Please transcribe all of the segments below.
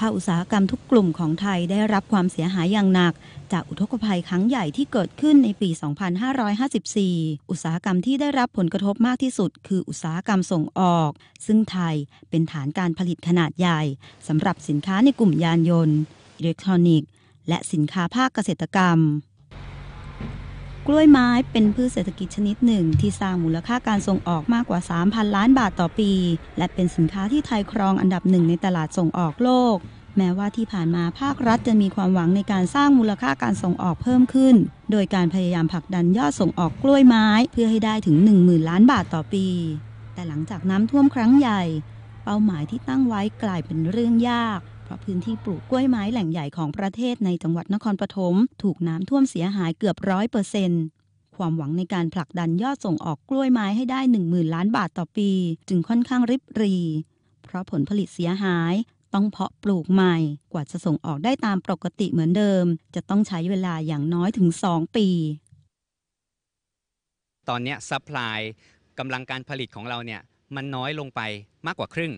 ภาคอุตสาหกรรมทุกกลุ่มของไทยได้รับความเสียหายอย่างหนัก จากอุทกภัยครั้งใหญ่ที่เกิดขึ้นในปี 2554 อุตสาหกรรมที่ได้รับผลกระทบมากที่สุด คืออุตสาหกรรมส่งออก ซึ่งไทยเป็นฐานการผลิตขนาดใหญ่สำหรับสินค้าในกลุ่มยานยนต์ อิเล็กทรอนิกส์ และสินค้าภาคเกษตรกรรม กล้วยไม้เป็นพืชเศรษฐกิจชนิดหนึ่ง ที่สร้างมูลค่าการส่งออกมากกว่า 3,000 ล้านบาทต่อปี และเป็นสินค้าที่ไทยครองอันดับหนึ่งในตลาดส่งออกโลก แม้ว่าที่ผ่านมาภาครัฐจะมีความหวังในการสร้างมูลค่าการส่งออกเพิ่มขึ้น โดยการพยายามผลักดันยอดส่งออกกล้วยไม้เพื่อให้ได้ถึง 10,000 ล้านบาทต่อปี แต่หลังจากน้ำท่วมครั้งใหญ่ เป้าหมายที่ตั้งไว้กลายเป็นเรื่องยาก ราะพื้นที่ปลูกกล้วยไม้แหล่งใหญ่ของประเทศในจังหวัดนครปฐมถูกน้ำท่วมเสียหายเกือบร้อยเปอร์เซ็นต์ความหวังในการผลักดันยอดส่งออกกล้วยไม้ให้ได้ 10,000 ล้านบาทต่อปี จึงค่อนข้างริบรี เพราะผลผลิตเสียหาย ต้องเพาะปลูกใหม่ กว่าจะส่งออกได้ตามปกติเหมือนเดิม จะต้องใช้เวลาอย่างน้อยถึง 2 ปี ตอนนี้ซัพพลายกำลังการผลิตของเราเนี่ยมันน้อยลงไปมากกว่าครึ่ง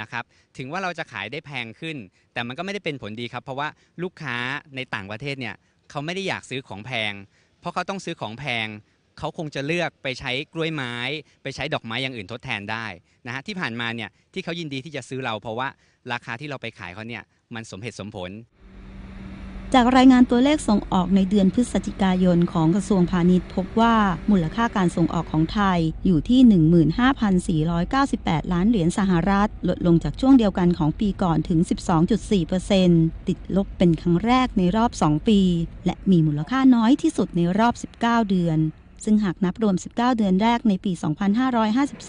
นะครับถึงว่าเราจะขายได้แพงขึ้น แต่มันก็ไม่ได้เป็นผลดีครับ เพราะว่าลูกค้าในต่างประเทศเนี่ยเขาไม่ได้อยากซื้อของแพง เพราะเขาต้องซื้อของแพงเขาคงจะเลือกไปใช้กล้วยไม้ ไปใช้ดอกไม้อย่างอื่นทดแทนได้นะฮะที่ผ่านมาเนี่ยที่เขายินดีที่จะซื้อเรา เพราะว่าราคาที่เราไปขายเขาเนี่ยมันสมเหตุสมผล จากรายงานตัวเลขส่งออกในเดือนพฤศจิกายนของกระทรวงพาณิชย์พบว่ามูลค่าการส่งออกของไทยอยู่ที่ 15,498 ล้านเหรียญสหรัฐ ลดลงจากช่วงเดียวกันของปีก่อนถึง 12.4%ติดลบเป็นครั้งแรกในรอบ 2 ปี และมีมูลค่าน้อยที่สุดในรอบ 19 เดือนซึ่งหากนับรวม 19 เดือนแรกในปี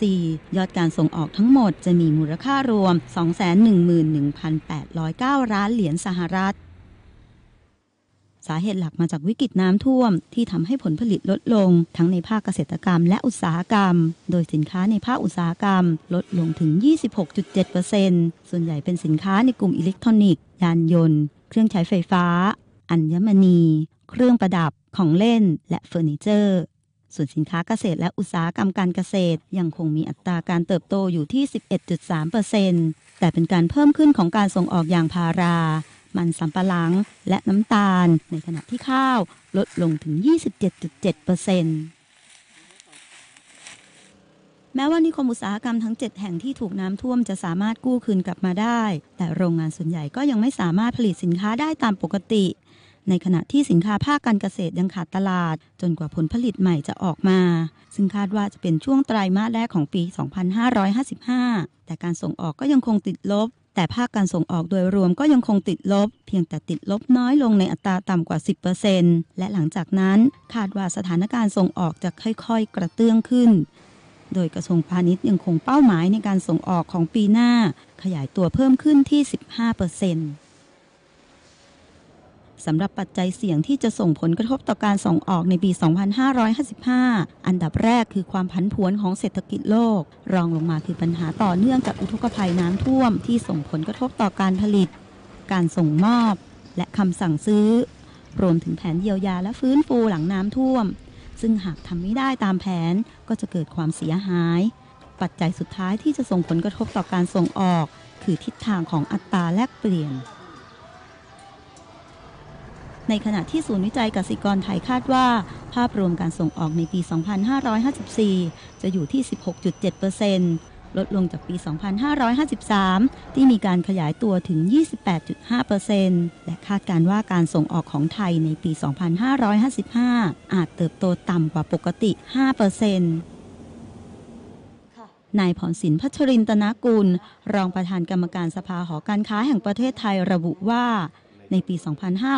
2554 ยอดการส่งออกทั้งหมดจะมีมูลค่ารวม 211,809 ล้านเหรียญสหรัฐ สาเหตุหลักมาจากวิกฤตน้ำท่วม ที่ทำให้ผลผลิตลดลง ทั้งในภาคเกษตรกรรมและอุตสาหกรรม โดยสินค้าในภาคอุตสาหกรรม ลดลงถึง 26.7%ส่วนใหญ่เป็นสินค้าในกลุ่มอิเล็กทรอนิกส์ ยานยนต์ เครื่องใช้ไฟฟ้า อัญมณี เครื่องประดับ ของเล่น และเฟอร์นิเจอร์ส่วนสินค้าเกษตรและอุตสาหกรรมการเกษตร ยังคงมีอัตราการเติบโตอยู่ที่ 11.3%แต่เป็นการเพิ่มขึ้นของการส่งออกอย่างพารา มันสำปะหลัง และน้ำตาล ในขณะที่ข้าวลดลงถึง 27.7%แม้ว่านิคมอุตสาหกรรมทั้ง 7 แห่งที่ถูกน้ำท่วมจะสามารถกู้คืนกลับมาได้ แต่โรงงานส่วนใหญ่ก็ยังไม่สามารถผลิตสินค้าได้ตามปกติ ในขณะที่สินค้าภาคการเกษตรยังขาดตลาด จนกว่าผลผลิตใหม่จะออกมา ซึ่งคาดว่าจะเป็นช่วงไตรมาสแรกของปี 2555 แต่การส่งออกก็ยังคงติดลบ แต่ภาคการส่งออกโดยรวมก็ยังคงติดลบ เพียงแต่ติดลบน้อยลงในอัตราต่ำกว่า 10%และหลังจากนั้นคาดว่าสถานการณ์ส่งออกจะค่อยๆ กระเตื้องขึ้น โดยกระทรวงพาณิชย์ยังคงเป้าหมายในการส่งออกของปีหน้า ขยายตัวเพิ่มขึ้นที่ 15% สำหรับปัจจัยเสี่ยงที่จะส่งผลกระทบต่อการส่งออกในปี 2555 อันดับแรกคือความผันผวนของเศรษฐกิจโลก รองลงมาคือปัญหาต่อเนื่องจากอุทกภัยน้ำท่วมที่ส่งผลกระทบต่อการผลิต การส่งมอบ และคำสั่งซื้อ รวมถึงแผนเยียวยาและฟื้นฟูหลังน้ำท่วม ซึ่งหากทำไม่ได้ตามแผนก็จะเกิดความเสียหาย ปัจจัยสุดท้ายที่จะส่งผลกระทบต่อการส่งออก คือทิศทางของอัตราแลกเปลี่ยน ในขณะที่ศูนย์วิจัยกสิกรไทยคาดว่า ภาพรวมการส่งออกในปี 2554 จะอยู่ที่ 16.7%ลดลงจากปี 2553 ที่มีการขยายตัวถึง 28.5%และคาดการว่าการส่งออกของไทยในปี 2555 อาจเติบโตต่ำกว่าปกติ 5%นายพรศินพัชรินตนากุล รองประธานกรรมการสภาหอการค้าแห่งประเทศไทยระบุว่า ในปี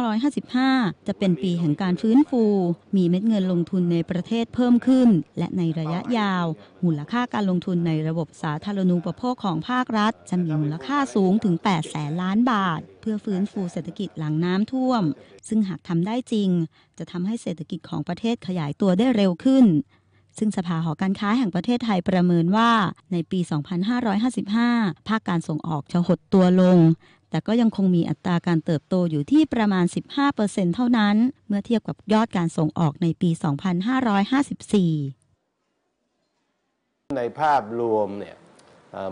2555 จะเป็นปีแห่งการฟื้นฟู มีเม็ดเงินลงทุนในประเทศเพิ่มขึ้น และในระยะยาว มูลค่าการลงทุนในระบบสาธารณูปโภคของภาครัฐ จะมีมูลค่าสูงถึง 8 แสนล้านบาท เพื่อฟื้นฟูเศรษฐกิจหลังน้ำท่วม ซึ่งหากทำได้จริง จะทำให้เศรษฐกิจของประเทศขยายตัวได้เร็วขึ้นซึ่งสภาหอการค้าแห่งประเทศไทยประเมินว่าในปี 2555 ภาคการส่งออกจะหดตัวลง แต่ก็ยังคงมีอัตราการเติบโตอยู่ที่ประมาณ 15%เท่านั้น เมื่อเทียบกับยอดการส่งออกในปี 2554 ในภาพรวมเนี่ย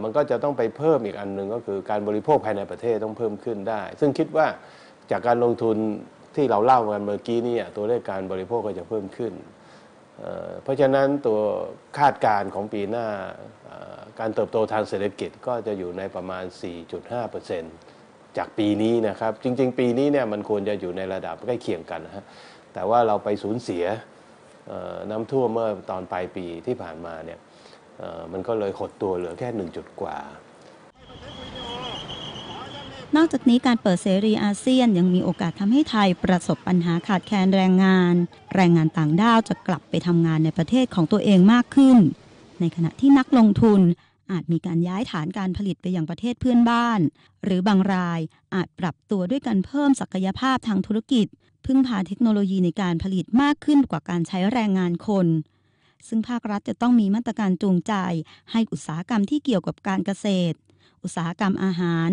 มันก็จะต้องไปเพิ่มอีกอันหนึ่งก็คือการบริโภคภายในประเทศต้องเพิ่มขึ้นได้ ซึ่งคิดว่าจากการลงทุนที่เราเล่ากันเมื่อกี้นี่ตัวเลขการบริโภคก็จะเพิ่มขึ้น เพราะฉะนั้นตัวคาดการณ์ของปีหน้าการเติบโตทางเศรษฐกิจก็จะอยู่ในประมาณ 4.5% จากปีนี้นะครับ จริง ๆ ปีนี้เนี่ยมันควรจะอยู่ในระดับใกล้เคียงกันนะฮะแต่ว่าเราไปสูญเสียน้ำท่วมเมื่อตอนปลายปีที่ผ่านมาเนี่ยมันก็เลยหดตัวเหลือแค่ 1 จุดกว่า นอกจากนี้การเปิดเสรีอาเซียนยังมีโอกาสทำให้ไทยประสบปัญหาขาดแคลนแรงงาน แรงงานต่างด้าวจะกลับไปทำงานในประเทศของตัวเองมากขึ้น ในขณะที่นักลงทุน อาจมีการย้ายฐานการผลิตไปยังประเทศเพื่อนบ้าน หรือบางรายอาจปรับตัวด้วยการเพิ่มศักยภาพทางธุรกิจ พึ่งพาเทคโนโลยีในการผลิตมากขึ้นกว่าการใช้แรงงานคน ซึ่งภาครัฐจะต้องมีมาตรการจูงใจ ให้อุตสาหกรรมที่เกี่ยวกับการเกษตร อุตสาหกรรมอาหาร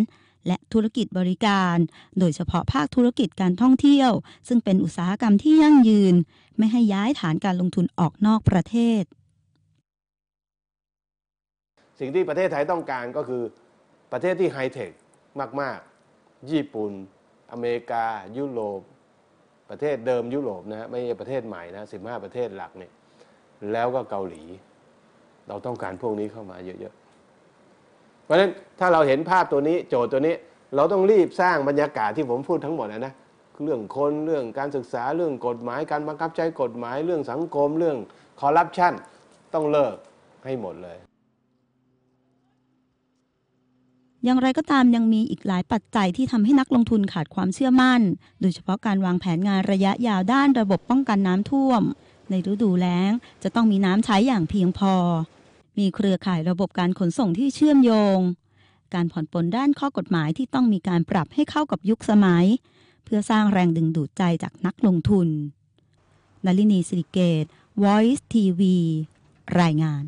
และธุรกิจบริการ โดยเฉพาะภาคธุรกิจการท่องเที่ยว ซึ่งเป็นอุตสาหกรรมที่ยั่งยืน ไม่ให้ย้ายฐานการลงทุนออกนอกประเทศ สิ่งที่ประเทศไทยต้องการก็คือประเทศที่ไฮเทคมาก ๆ ญี่ปุ่น อเมริกา ยุโรป ประเทศเดิมยุโรปนะฮะไม่ใช่ประเทศใหม่นะ15ประเทศหลักเนี่ยแล้วก็เกาหลี เราต้องการพวกนี้เข้ามาเยอะๆ เพราะฉะนั้นถ้าเราเห็นภาพตัวนี้โจทย์ตัวนี้เราต้องรีบสร้างบรรยากาศที่ผมพูดทั้งหมดนะนะเรื่องคนเรื่องการศึกษาเรื่องกฎหมาย การบังคับใช้กฎหมายเรื่องสังคมเรื่องคอร์รัปชันต้องเลิกให้หมดเลย อย่างไรก็ตามยังมีอีกหลายปัจจัยที่ทำให้นักลงทุนขาดความเชื่อมั่น โดยเฉพาะการวางแผนงานระยะยาวด้านระบบป้องกันน้ำท่วม ในฤดูแล้งจะต้องมีน้ำใช้อย่างเพียงพอ มีเครือข่ายระบบการขนส่งที่เชื่อมโยง การผ่อนปลนด้านข้อกฎหมายที่ต้องมีการปรับให้เข้ากับยุคสมัย เพื่อสร้างแรงดึงดูดใจจากนักลงทุนนลินีสิริเกต Voice TV รายงาน